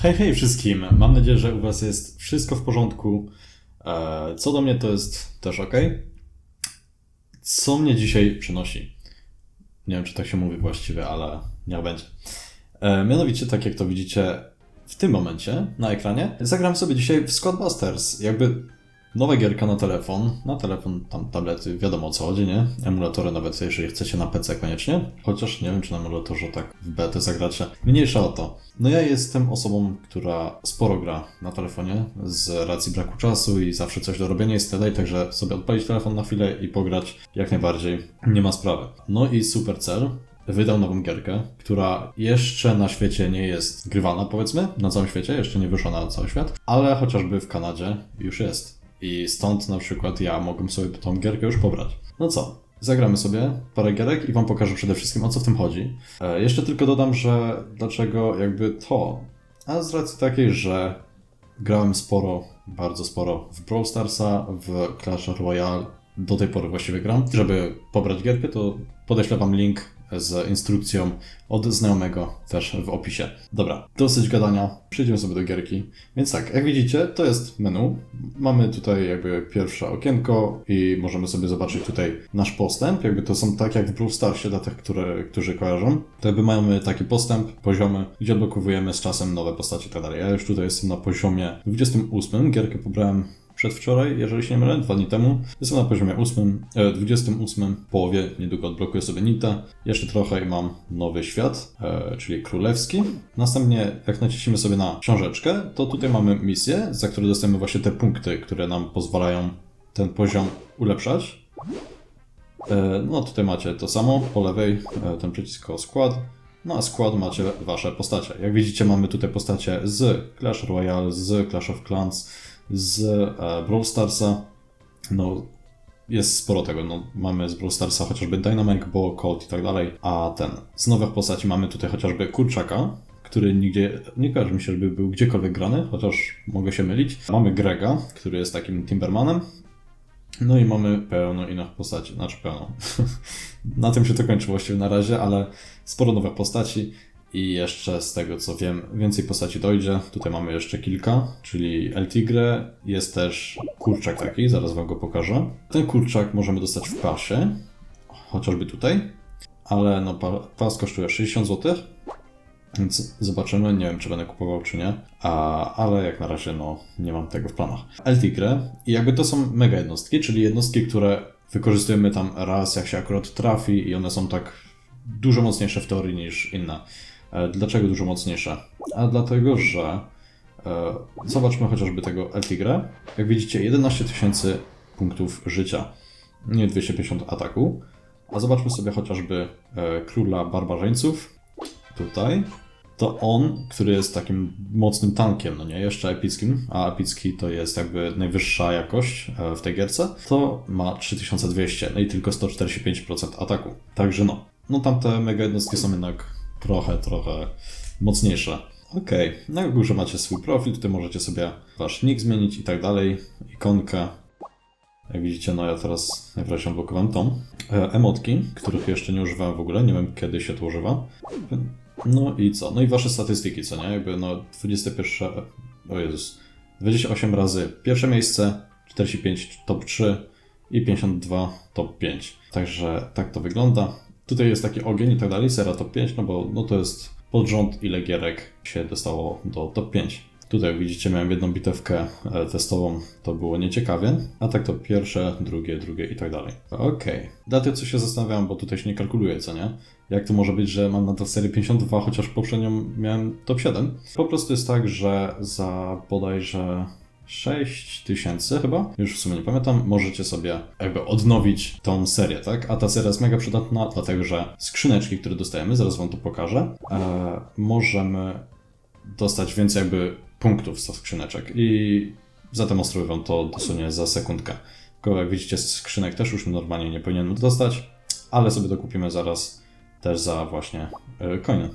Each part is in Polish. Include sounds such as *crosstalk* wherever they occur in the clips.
Hej, hej wszystkim. Mam nadzieję, że u Was jest wszystko w porządku. E, Co do mnie to jest też ok. Co mnie dzisiaj przynosi? Nie wiem, czy tak się mówi właściwie, ale niech będzie. E, Mianowicie, tak jak to widzicie w tym momencie na ekranie, zagram sobie dzisiaj w Squadbusters. Jakby nowa gierka na telefon, na telefon, tam tablety, wiadomo o co chodzi, nie? Emulatory nawet, jeżeli chcecie na PC koniecznie. Chociaż nie wiem, czy na emulatorze tak w betę zagracie. Mniejsza o to. No ja jestem osobą, która sporo gra na telefonie z racji braku czasu i zawsze coś do robienia jest tyle, także sobie odpalić telefon na chwilę i pograć jak najbardziej nie ma sprawy. No i Supercell wydał nową gierkę, która jeszcze na świecie nie jest grywalna, powiedzmy, na całym świecie, jeszcze nie wyszła na cały świat, ale chociażby w Kanadzie już jest. I stąd na przykład ja mogłem sobie tą gierkę już pobrać. No co? Zagramy sobie parę gierek i Wam pokażę przede wszystkim o co w tym chodzi. E, jeszcze tylko dodam, że dlaczego jakby to. A z racji takiej, że grałem sporo, bardzo sporo w Brawl Starsa, w Clash Royale. Do tej pory właściwie gram. Żeby pobrać gierkę, to podeślę Wam link z instrukcją od znajomego też w opisie. Dobra, dosyć gadania, przejdziemy sobie do gierki. Więc tak, jak widzicie, to jest menu. Mamy tutaj jakby pierwsze okienko i możemy sobie zobaczyć tutaj nasz postęp. Jakby to są tak jak w Brawl Starsie dla tych, które, którzy kojarzą. To jakby mamy taki postęp, poziomy, gdzie odblokowujemy z czasem nowe postacie i tak. Ja już tutaj jestem na poziomie 28. Gierkę pobrałem przedwczoraj, jeżeli się nie mylę, dwa dni temu. Jestem na poziomie 8, e, 28, w połowie, niedługo odblokuję sobie Nita. Jeszcze trochę i mam nowy świat, e, czyli królewski. Następnie, jak nacisimy sobie na książeczkę, to tutaj mamy misję, za które dostajemy właśnie te punkty, które nam pozwalają ten poziom ulepszać. E, No tutaj macie to samo, po lewej e, ten przycisk o skład. No a skład macie wasze postacie. Jak widzicie mamy tutaj postacie z Clash Royale, z Clash of Clans, z e, Brawl Starsa. No jest sporo tego. No, mamy z Brawl Starsa chociażby Dynamic, Bo, Colt i tak dalej. A ten, z nowych postaci mamy tutaj chociażby Kurczaka, który nigdzie, nie kojarzy mi się, żeby był gdziekolwiek grany, chociaż mogę się mylić. Mamy Grega, który jest takim Timbermanem. No i mamy pełno innych postaci, znaczy pełno. *laughs* na tym się to kończy właściwie na razie, ale sporo nowych postaci i jeszcze z tego co wiem, więcej postaci dojdzie. Tutaj mamy jeszcze kilka, czyli El Tigre, jest też kurczak taki, zaraz wam go pokażę. Ten kurczak możemy dostać w pasie, chociażby tutaj, ale no pa- pas kosztuje 60 zł. Więc zobaczymy, nie wiem czy będę kupował czy nie, a, ale jak na razie no nie mam tego w planach. El Tigre i jakby to są mega jednostki, czyli jednostki, które wykorzystujemy tam raz jak się akurat trafi i one są tak dużo mocniejsze w teorii niż inne. E, Dlaczego dużo mocniejsze? A dlatego, że e, zobaczmy chociażby tego El. Jak widzicie 11 tysięcy punktów życia, nie 250 ataku. A zobaczmy sobie chociażby e, króla barbarzyńców tutaj. To on, który jest takim mocnym tankiem, no nie, jeszcze epickim, a epicki to jest jakby najwyższa jakość w tej gierce, to ma 3200, no i tylko 145% ataku. Także no, no tamte mega jednostki są jednak trochę, trochę mocniejsze. Okej, na górze macie swój profil, tutaj możecie sobie wasz nick zmienić i tak dalej, ikonkę. Jak widzicie, no ja teraz najwyraźniej odblokowałem tą. E, emotki, których jeszcze nie używałem w ogóle, nie wiem kiedy się to używa. No i co? No i wasze statystyki, co nie? Jakby no 21... O Jezus. 28 razy pierwsze miejsce, 45 top 3 i 52 top 5. Także tak to wygląda. Tutaj jest taki ogień i tak dalej, sera top 5, no bo no to jest pod rząd ile gierek się dostało do top 5. Tutaj jak widzicie miałem jedną bitewkę e, testową, to było nieciekawie, a tak to pierwsze, drugie, drugie i tak dalej. Okej. Dla tych, co się zastanawiałem, bo tutaj się nie kalkuluje, co nie? Jak to może być, że mam na to serię 52, chociaż poprzednią miałem top 7? Po prostu jest tak, że za bodajże 6 tysięcy chyba, już w sumie nie pamiętam, możecie sobie jakby odnowić tą serię, tak? A ta seria jest mega przydatna, dlatego że skrzyneczki, które dostajemy, zaraz wam to pokażę, e, możemy dostać więcej jakby punktów z tych skrzyneczek i zademonstruję wam to dosłownie za sekundkę. Tylko jak widzicie, skrzynek też już normalnie nie powinienem dostać, ale sobie to kupimy zaraz też za właśnie e, coiny.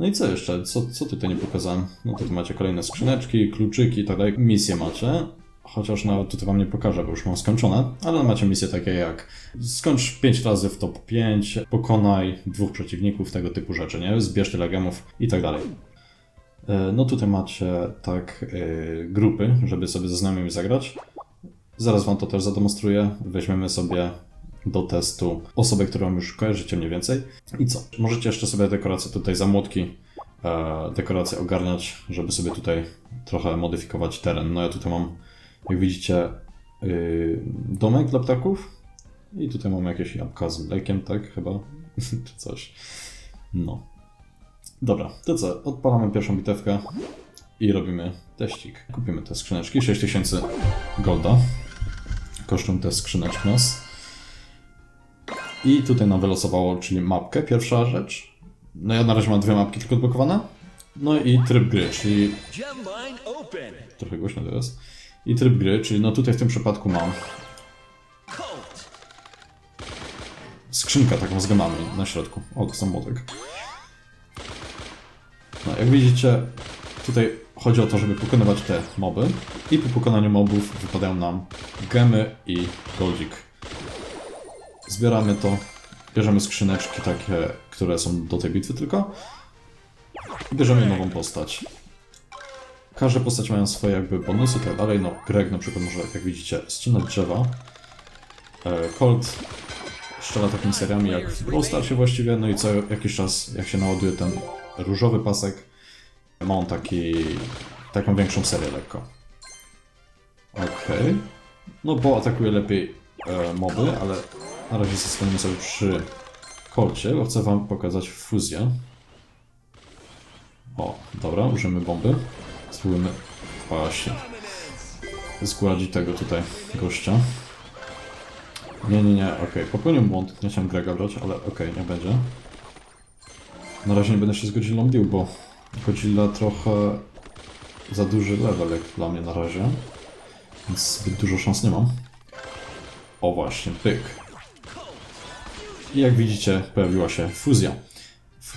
No i co jeszcze? Co, co tutaj nie pokazałem? No to tu macie kolejne skrzyneczki, kluczyki i tak dalej. Misje macie. Chociaż nawet tutaj wam nie pokażę, bo już mam skończone, ale macie misje takie jak skończ 5 razy w top 5, pokonaj dwóch przeciwników, tego typu rzeczy, nie? Zbierz tyle gemów i tak dalej. E, No tutaj macie tak e, grupy, żeby sobie ze znajomymi zagrać. Zaraz wam to też zademonstruję. Weźmiemy sobie do testu osobę, którą już kojarzycie mniej więcej. I co? Możecie jeszcze sobie dekoracje tutaj za młotki, e, dekoracje ogarniać, żeby sobie tutaj trochę modyfikować teren. No ja tutaj mam, jak widzicie, yy, domek dla ptaków. I tutaj mamy jakieś jabłka z mlekiem, tak chyba? *laughs* Czy coś. No. Dobra, to co? Odpalamy pierwszą bitewkę i robimy teścik. Kupimy te skrzyneczki. 6000 golda kosztują te skrzyneczki nas. I tutaj nam wylosowało, czyli mapkę, pierwsza rzecz. No ja na razie mam dwie mapki tylko odblokowane. No i tryb gry, czyli trochę głośno teraz. I tryb gry, czyli no tutaj w tym przypadku mam skrzynkę taką z gemami na środku. O, to sam młotek. No, jak widzicie, tutaj chodzi o to, żeby pokonywać te moby i po pokonaniu mobów wypadają nam gemy i goldzik. Zbieramy to, bierzemy skrzyneczki takie, które są do tej bitwy tylko i bierzemy nową postać. Każda postać mają swoje jakby bonusy i tak dalej. No, Greg na przykład może, jak widzicie, ścinać drzewa. E, Colt strzela takimi seriami jak w Starsie właściwie, no i co jakiś czas, jak się naładuje ten różowy pasek, ma on taki, taką większą serię lekko. Okej. No bo atakuje lepiej e, moby, ale na razie zostaniemy sobie przy kolcie, bo chcę wam pokazać fuzję. O, dobra, użyjemy bomby. Spróbujmy właśnie zgładzić tego tutaj gościa. Nie, nie, nie, okej, popełniłem błąd, nie chciałem Grega brać, ale okej, nie będzie. Na razie nie będę się z Godzillą bił, bo Godzilla trochę za duży level jak dla mnie na razie, więc zbyt dużo szans nie mam. O właśnie, pyk. I jak widzicie, pojawiła się fuzja.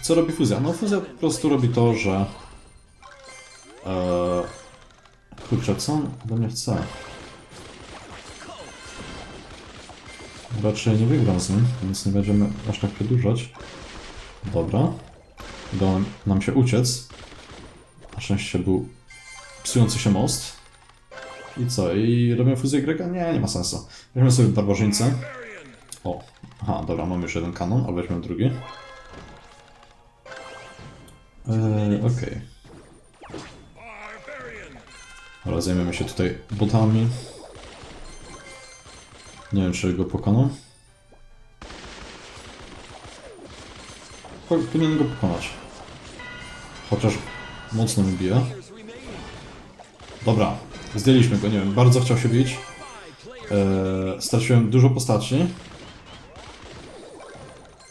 Co robi fuzja? No fuzja po prostu robi to, że... Eee, kurczę, co on ode mnie chce? Raczej nie wygram z nim, więc nie będziemy aż tak przedłużać. Dobra. Udało nam się uciec. Na szczęście był psujący się most. I co? I robimy fuzję Grega? Nie, nie ma sensu. Weźmiemy sobie barbarzyńcę. O, aha, dobra, mamy już jeden kanon, ale weźmiemy drugi. Eee, okej. Dobra, zajmiemy się tutaj botami. Nie wiem, czy go pokonam. Po- Powinien go pokonać. Chociaż mocno mi bije. Dobra, zdjęliśmy go, nie wiem, bardzo chciał się bić. Eee, straciłem dużo postaci.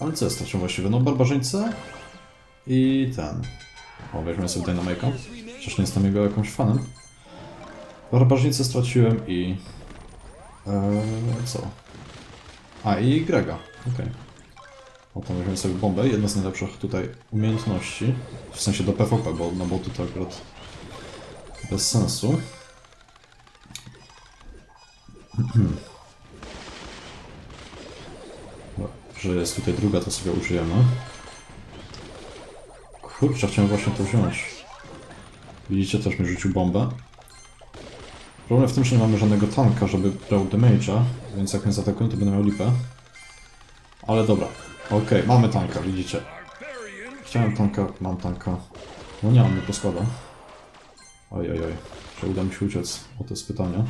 Ale co ja straciłem właściwie? No, barbarzyńcę i ten. O, weźmiemy sobie Dynamika. Przecież nie jestem jego jakąś fanem. Barbarzyńcę straciłem i... Eee, co? A, i Grega. Okej. Potem weźmiemy sobie bombę. Jedna z najlepszych tutaj umiejętności. W sensie do PvP, bo na boty to akurat bez sensu. *clears throat* Dobra, Że jest tutaj druga, to sobie użyjemy. Kurczę, chciałem właśnie to wziąć. Widzicie, też mi rzucił bombę. Problem w tym, że nie mamy żadnego tanka, żeby brał damage'a, więc jak mnie zaatakują, to będę miał lipę. Ale dobra. Okej, mamy tanka, widzicie. Chciałem tanka, mam tanka. No nie, on mnie poskłada. Oj, oj, oj. Czy uda mi się uciec? O, to jest pytanie.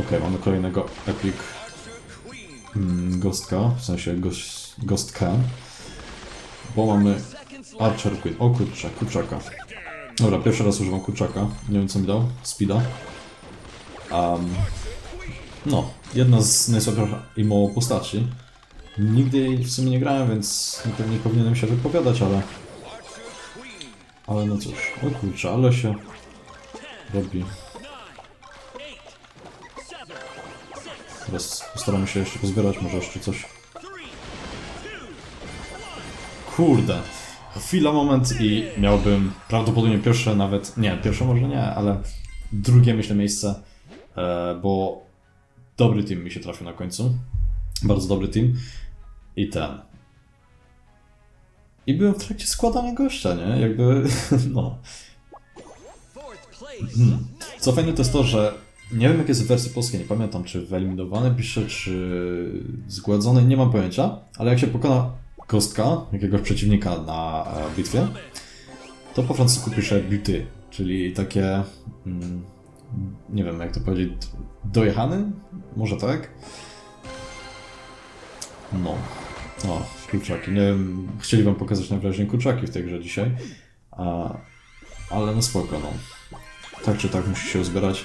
Okej, mamy kolejnego epic mm, ghostka, w sensie ghost, ghostkę. Bo mamy Archer Queen. O kurczę, kurczaka. Dobra, pierwszy raz używam kurczaka. Nie wiem co mi dał. Speeda. Um, no, jedna z najsłabszych imo postaci. Nigdy jej w sumie nie grałem, więc nie powinienem się wypowiadać, ale... Ale no cóż, o kurczę, ale się robi. Teraz postaramy się jeszcze pozbierać, może jeszcze coś. Kurde. Chwila, moment i miałbym prawdopodobnie pierwsze nawet, nie, pierwsze może nie, ale drugie myślę miejsce, e, bo dobry team mi się trafił na końcu. Bardzo dobry team. I ten. I byłem w trakcie składania gościa, nie? Jakby, *laughs* no. Hmm. Co fajne to jest to, że nie wiem jak jest w wersji polskiej, nie pamiętam czy wyeliminowane pisze, czy zgładzone, nie mam pojęcia, ale jak się pokona kostka jakiegoś przeciwnika na e, bitwie, to po francusku pisze buty, czyli takie, mm, nie wiem jak to powiedzieć, dojechany? Może tak? No. O, kurczaki. Nie wiem, chcieli wam pokazać najwyraźniej kurczaki w tej grze dzisiaj, ale no spoko, no. Tak czy tak musi się uzbierać.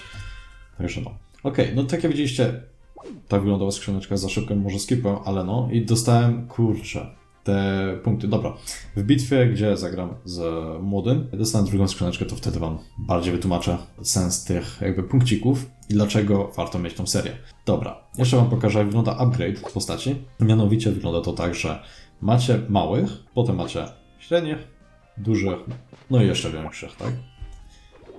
Także no. Okej, no tak jak widzieliście, tak wyglądała skrzyneczka za szybko, może skipem, ale no i dostałem, kurczę, te punkty. Dobra, w bitwie, gdzie zagram z młodym, dostałem drugą skrzyneczkę, to wtedy wam bardziej wytłumaczę sens tych jakby punkcików i dlaczego warto mieć tą serię. Dobra, jeszcze wam pokażę, jak wygląda upgrade postaci. Mianowicie wygląda to tak, że macie małych, potem macie średnich, dużych, no i jeszcze większych, tak?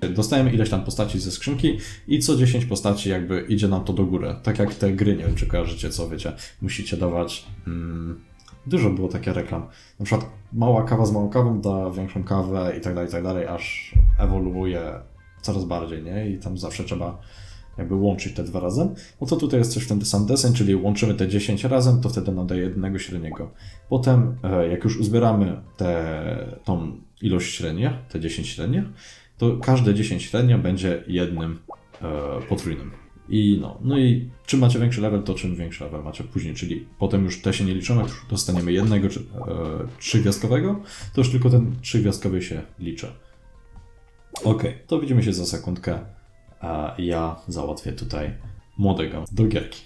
Dostajemy ileś tam postaci ze skrzynki i co 10 postaci jakby idzie nam to do góry. Tak jak te gry, nie wiem czy kojarzycie, co wiecie. Musicie dawać... Mm, dużo było takie reklam. Na przykład mała kawa z małą kawą da większą kawę i tak dalej, i tak dalej, aż ewoluuje coraz bardziej, nie? I tam zawsze trzeba jakby łączyć te dwa razem. No to tutaj jest coś w ten sam deseń, czyli łączymy te 10 razem, to wtedy nam daje jednego średniego. Potem, e, jak już uzbieramy te, tą ilość średnich, te 10 średnich, to każde 10 średnio będzie jednym e, potrójnym. I no, no i czym macie większy level, to czym większy level macie później, czyli potem już te się nie liczą, jak dostaniemy jednego czy, e, trzygwiazdkowego, to już tylko ten trzygwiazdkowy się liczy. Okej, to widzimy się za sekundkę, a ja załatwię tutaj młodego do gierki.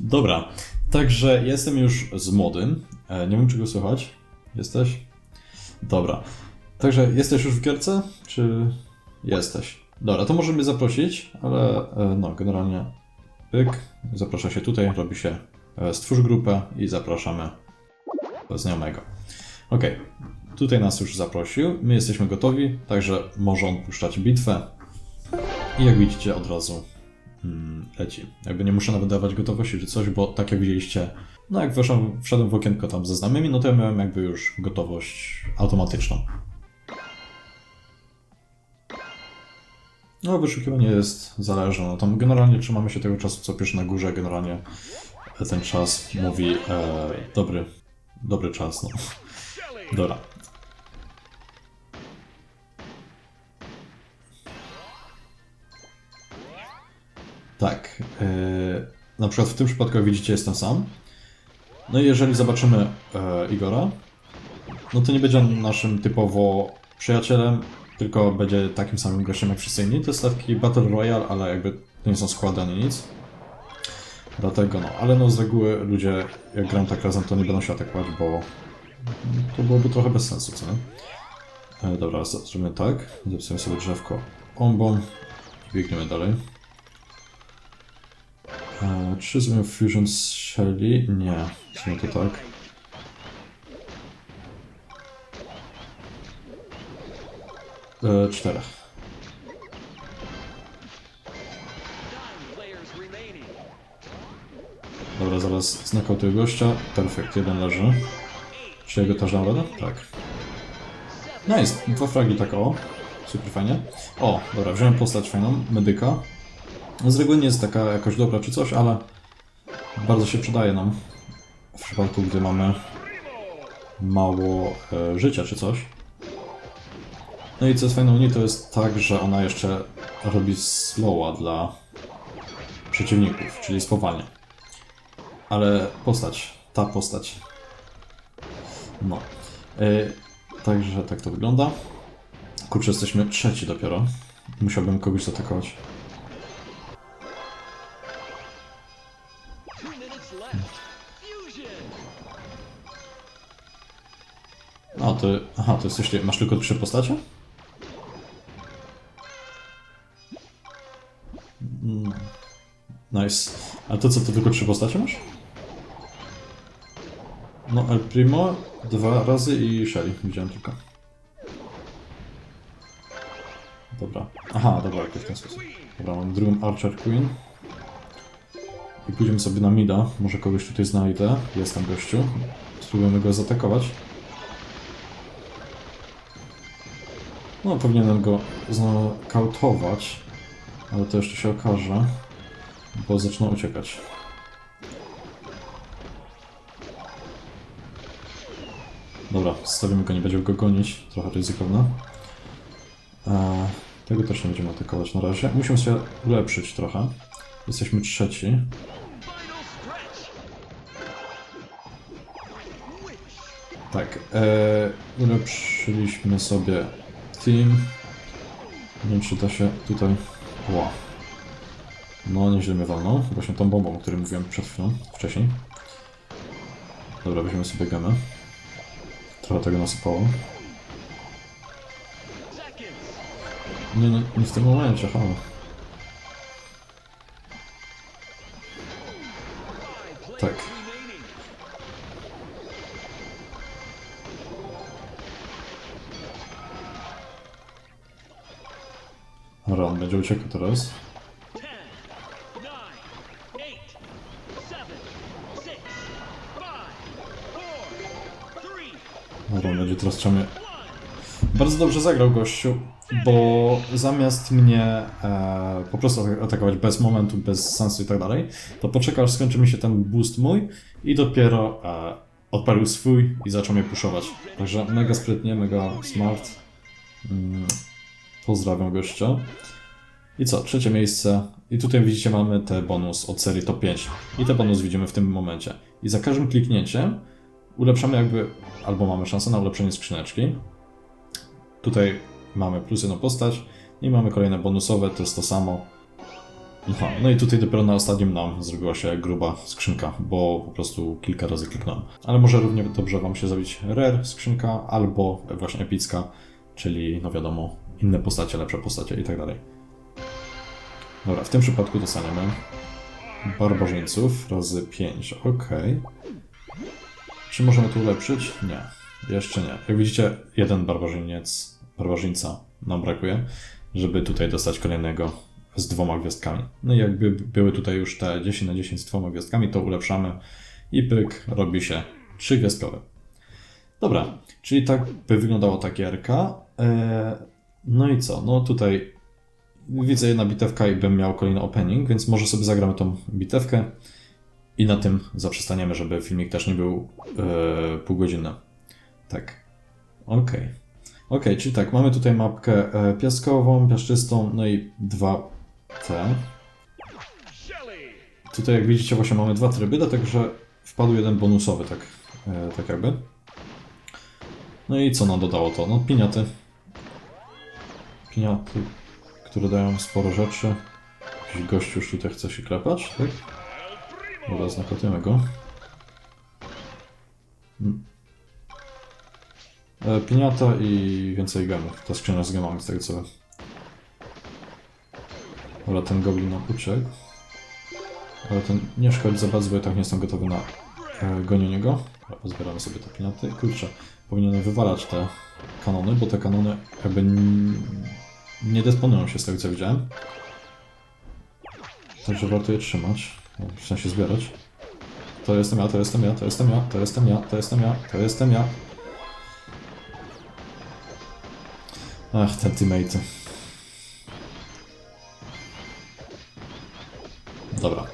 Dobra, także jestem już z młodym, e, nie wiem czy go słychać, jesteś? Dobra, także jesteś już w gierce, czy jesteś? Dobra, to możemy zaprosić, ale e, no, generalnie pyk, zaprasza się tutaj, robi się e, stwórz grupę i zapraszamy znajomego. Ok, tutaj nas już zaprosił, my jesteśmy gotowi, także może on puszczać bitwę i jak widzicie od razu mm, leci. Jakby nie muszę nawet dawać gotowości czy coś, bo tak jak widzieliście, no jak weszłem, wszedłem w okienko tam ze znajomymi, no to ja miałem jakby już gotowość automatyczną. No, wyszukiwanie jest zależne. No, tam generalnie trzymamy się tego czasu, co pisze na górze. Generalnie ten czas mówi e, dobry, dobry czas. No. Dobra. Tak. E, na przykład w tym przypadku, jak widzicie, jestem sam. No i jeżeli zobaczymy e, Igora, no to nie będzie on naszym typowo przyjacielem, tylko będzie takim samym gościem jak wszyscy inni. To jest taki Battle Royale, ale jakby to nie są składy ani nic. Dlatego no, ale no z reguły ludzie, jak gram tak razem, to nie będą się atakować, bo to byłoby trochę bez sensu, co nie? E, dobra, zrobimy tak. Zepsujemy sobie drzewko ombą i biegniemy dalej. E, czy zrobimy Fusion Shelly? Nie, zrobimy to tak. E, czterech. Dobra, zaraz znakautuję gościa. Perfekt, jeden leży. Czy jego też dam radę? Tak. Nice, dwa fragi tak o. Super fajnie. O, dobra, wziąłem postać fajną, medyka. Z reguły nie jest taka jakoś dobra czy coś, ale bardzo się przydaje nam w przypadku, gdy mamy mało e, życia czy coś. No i co jest fajne u niej, to jest tak, że ona jeszcze robi slowa dla przeciwników, czyli spowalnia. Ale postać, ta postać. No. Yy, także tak to wygląda. Kurczę, jesteśmy trzeci dopiero. Musiałbym kogoś zaatakować. A, to... Aha, to jesteś... Masz tylko trzy postacie? Nice. A to co, to tylko trzy postacie masz? No, El Primo dwa razy i Shelly. Widziałem tylko. Dobra. Aha, dobra, jakoś w ten sposób. Dobra, mam drugą Archer Queen. I pójdziemy sobie na mida. Może kogoś tutaj znajdę. Jest tam gościu. Spróbujemy go zaatakować. No, powinienem go znokautować, ale to jeszcze się okaże, bo zaczyna uciekać. Dobra, zostawimy go, nie będziemy go gonić, trochę ryzykowne. E, tego też nie będziemy atakować na razie. Musimy się ulepszyć trochę. Jesteśmy trzeci. Tak, e, ulepszyliśmy sobie team. Nie wiem, czy da się tutaj... Ła. No, nieźle mnie walnął. Właśnie tą bombą, o której mówiłem przed chwilą, wcześniej. Dobra, weźmiemy sobie gemę. Trochę tego nasypało. Nie, nie, nie w tym momencie, halo. Tak. on będzie uciekał teraz. One. Bardzo dobrze zagrał gościu, bo zamiast mnie e, po prostu atak- atakować bez momentu, bez sensu i tak dalej, to poczekał aż skończy mi się ten boost mój i dopiero e, odpalił swój i zaczął mnie puszować. Także mega sprytnie, mega smart. Mm, pozdrawiam gościa. I co, trzecie miejsce. I tutaj widzicie mamy te bonus od serii top 5. I te bonus widzimy w tym momencie. I za każdym kliknięciem ulepszamy jakby, albo mamy szansę na ulepszenie skrzyneczki. Tutaj mamy plus jedną postać i mamy kolejne bonusowe, to jest to samo. Aha, no i tutaj dopiero na ostatnim nam zrobiła się gruba skrzynka, bo po prostu kilka razy kliknąłem. Ale może równie dobrze Wam się zrobić rare skrzynka, albo właśnie epicka, czyli no wiadomo, inne postacie, lepsze postacie i tak dalej. Dobra, w tym przypadku dostaniemy barbarzyńców razy 5, ok. Czy możemy to ulepszyć? Nie. Jeszcze nie. Jak widzicie, jeden barbarzyniec, barbarzyńca nam brakuje, żeby tutaj dostać kolejnego z dwoma gwiazdkami. No i jakby były tutaj już te 10 na 10 z dwoma gwiazdkami, to ulepszamy i pyk, robi się trzygwiazdkowe. Dobra, czyli tak by wyglądała ta gierka. Eee, no i co? No tutaj widzę jedna bitewka i bym miał kolejny opening, więc może sobie zagramy tą bitewkę i na tym zaprzestaniemy, żeby filmik też nie był e, półgodzinny. Tak. Okej. Okej, czyli tak, mamy tutaj mapkę e, piaskową, piaszczystą, no i dwa te. Tutaj jak widzicie właśnie mamy dwa tryby, dlatego że wpadł jeden bonusowy, tak, e, tak jakby. No i co nam dodało to? No piniaty. Piniaty, które dają sporo rzeczy. Jakiś gościu już tutaj chce się klepać, tak? Dobra, znakotujemy go. Mm. E, Piniata i więcej gemów. Ta skrzynia z gemami, z tego co... Dobra, ten goblin nam uciekł. Ale ten nie szkodzi za bardzo, bo ja tak nie jestem gotowy na e, gonienie go. Pozbieramy sobie te pinaty. Kurczę, powinienem wywalać te kanony, bo te kanony jakby nie dysponują się z tego co widziałem. Także warto je trzymać. W sensie zbierać. To jestem ja, to jestem ja, to jestem ja, to jestem ja, to jestem ja, to jestem ja. Ach, te teammate. Dobra.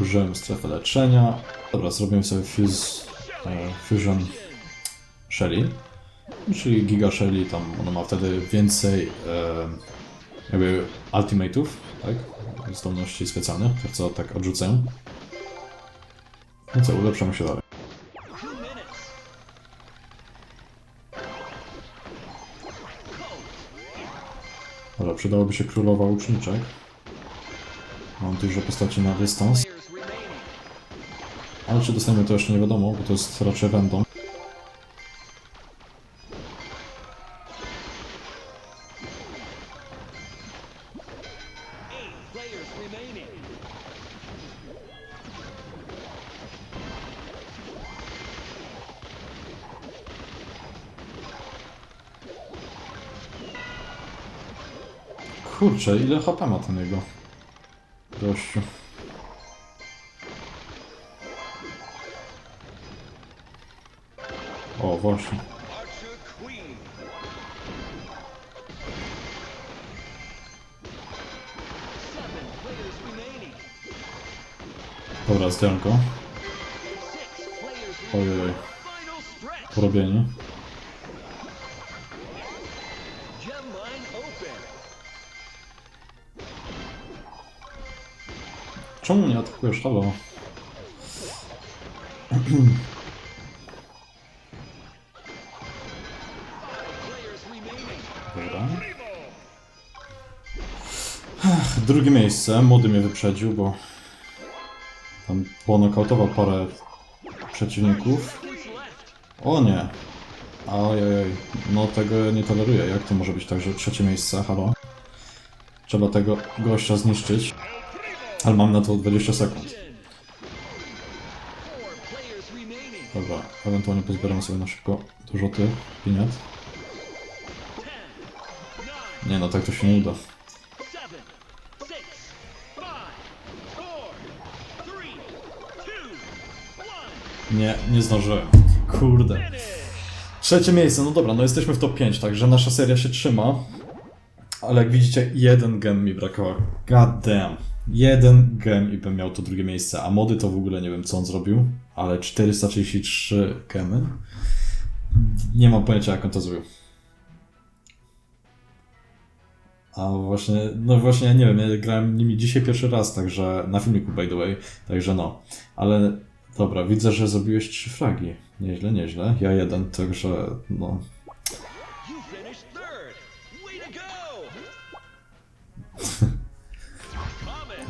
Użyłem strefy leczenia. Dobra, zrobimy sobie fuse, e, Fusion Shelly. Czyli Giga Shelly, tam ona ma wtedy więcej e, jakby ultimate'ów, tak? Zdolności specjalne, te co tak odrzucają. No co, ulepszamy się dalej. Dobra, przydałoby się królowa łuczniczek. Mam dużo postaci na dystans. Ale czy dostaniemy to jeszcze nie wiadomo, bo to jest raczej random. Kurczę, ile HP ma ten jego gościu. O, właśnie. Dobra, zdjąłem go. Ojej. Porobienie. Czemu nie atakujesz? Halo? Dobra. Drugie miejsce. Młody mnie wyprzedził, bo tam ponokautował parę przeciwników. O nie. Ojej, no tego nie toleruję. Jak to może być tak, że trzecie miejsce? Halo? Trzeba tego gościa zniszczyć. Ale mam na to 20 sekund. Dobra, ewentualnie pozbieram sobie na szybko dużo tych pieniędzy. Nie no, tak to się nie uda. Nie, nie zdążyłem. Kurde. Trzecie miejsce, no dobra, no jesteśmy w top 5, także nasza seria się trzyma. Ale jak widzicie, jeden gem mi brakował. God damn. Jeden gem i bym miał to drugie miejsce. A mody to w ogóle nie wiem, co on zrobił, ale 433 gemy. Nie mam pojęcia, jak on to zrobił. A właśnie, no właśnie, ja nie wiem, ja grałem nimi dzisiaj pierwszy raz, także na filmiku, by the way, także no. Ale dobra, widzę, że zrobiłeś trzy fragi. Nieźle, nieźle. Ja jeden, także no.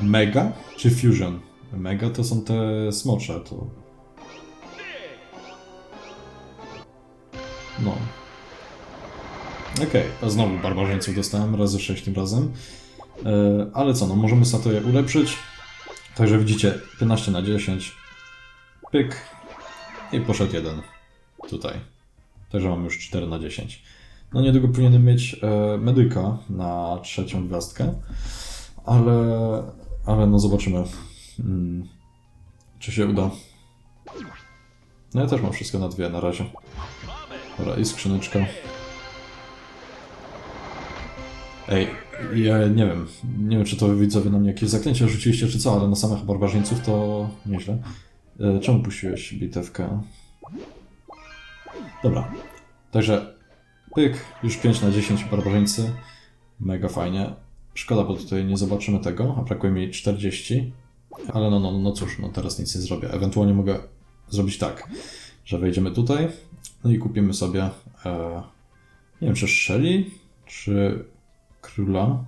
Mega czy Fusion? Mega to są te smocze, to no. Okej, a znowu barbarzyńców dostałem razy 6 tym razem. E, ale co, no możemy sobie to ulepszyć. Także widzicie, 15 na 10. Pyk. I poszedł jeden. Tutaj. Także mam już 4 na 10. No niedługo powinienem mieć e, medyka na trzecią gwiazdkę. Ale, ale no zobaczymy. Mm, czy się uda. No ja też mam wszystko na dwie na razie. Dobra, i skrzyneczka. Ej, ja nie wiem. Nie wiem, czy to widzowie na mnie jakieś zaklęcie rzuciliście, czy co, ale na samych barbarzyńców to nieźle. E, Czemu puściłeś bitewkę? Dobra. Także pyk, już 5 na 10 barbarzyńcy. Mega fajnie. Szkoda, bo tutaj nie zobaczymy tego, a brakuje mi 40. Ale no, no, no cóż, no teraz nic nie zrobię. Ewentualnie mogę zrobić tak, że wejdziemy tutaj, no i kupimy sobie, e, nie wiem, czy Shelly, czy Króla.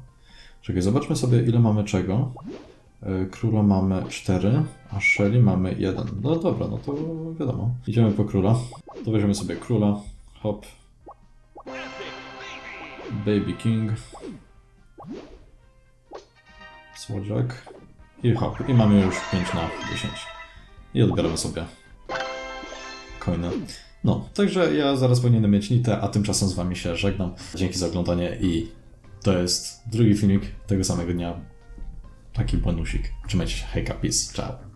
Czekaj, zobaczmy sobie, ile mamy czego. E, Króla mamy 4, a Shelly mamy 1. No dobra, no to wiadomo. Idziemy po Króla. To weźmiemy sobie Króla. Hop. Baby King. Słodziak. I hop. I mamy już 5 na 10. I odbieramy sobie coina. No, także ja zaraz powinienem mieć nitę, a tymczasem z wami się żegnam. Dzięki za oglądanie i to jest drugi filmik tego samego dnia. Taki bonusik. Trzymajcie się, hejka, peace, ciao.